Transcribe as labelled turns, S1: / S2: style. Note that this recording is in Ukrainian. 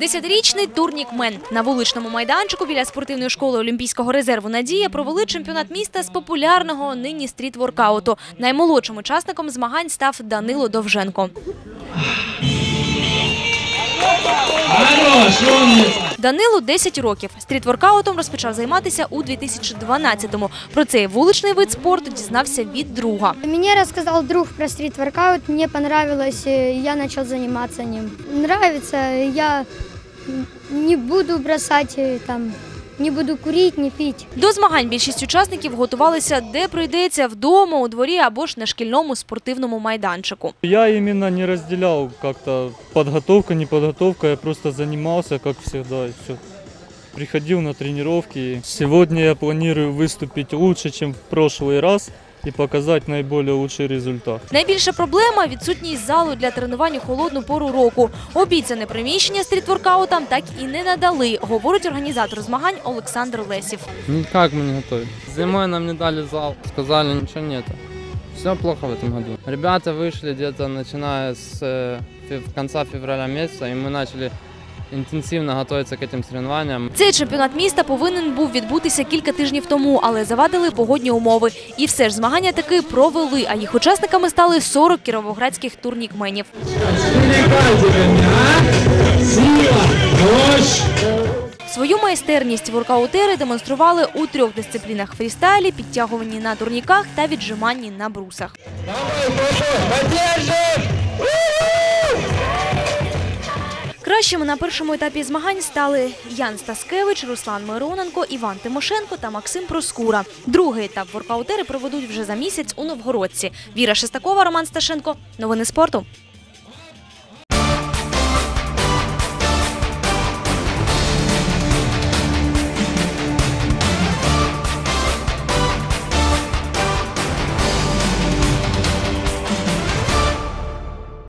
S1: Десятирічний турнікмен на вуличному майданчику біля спортивної школи Олімпійського резерву Надія провели чемпіонат міста з популярного нині стріт-воркауту. Наймолодшим учасником змагань став Данило Довженко.
S2: Хорош, умница.
S1: Данилу 10 років. Стріт-воркаутом розпочав займатися у 2012-му. Про цей вуличний вид спорту дізнався від друга.
S3: Мені розказав друг про стрітворкаут, мені подобалось, понравилось, я почав займатися ним. Нравиться, я не буду бросать э, там, не буду курити, не пити.
S1: До змагань більшість учасників готувалися, де прийдеться вдома, у дворі або ж на шкільному спортивному майданчику.
S4: Я іменно не розділяв как-то підготовка, не підготовка, я просто займався, як всегда, Приходив все. Приходил на тренування. Сьогодні я планую виступити краще, ніж в прошлый раз и показать наиболее лучший результат.
S1: Найбільша проблема відсутність залу для тренувань у холодну пору року. Обіцяне приміщення стрітворкаутам так і не надали, говорить організатор змагань Олександр Лесів.
S5: Никак мы не готовы. Зимой нам не дали зал, сказали ничего нету. Все плохо в этом году. Ребята вышли где-то начиная с э, фев- конца февраля месяца, и мы начали интенсивно готовиться к этим соревнованиям.
S1: Цей чемпіонат міста повинен був відбутися кілька тижнів тому, але завадили погодні умови. І все ж змагання таки провели, а їх учасниками стали 40 кіровоградських турнікменів. Свою майстерність воркаутери демонстрували у трьох дисциплінах фрістайлі, підтягуванні на турніках та віджиманні на брусах. Кращими на першому етапі змагань стали Ян Стаскевич, Руслан Мироненко, Іван Тимошенко та Максим Проскура. Другий етап воркаутери проведуть вже за місяць у Новгородці. Віра Шестакова, Роман Сташенко. Новини спорту.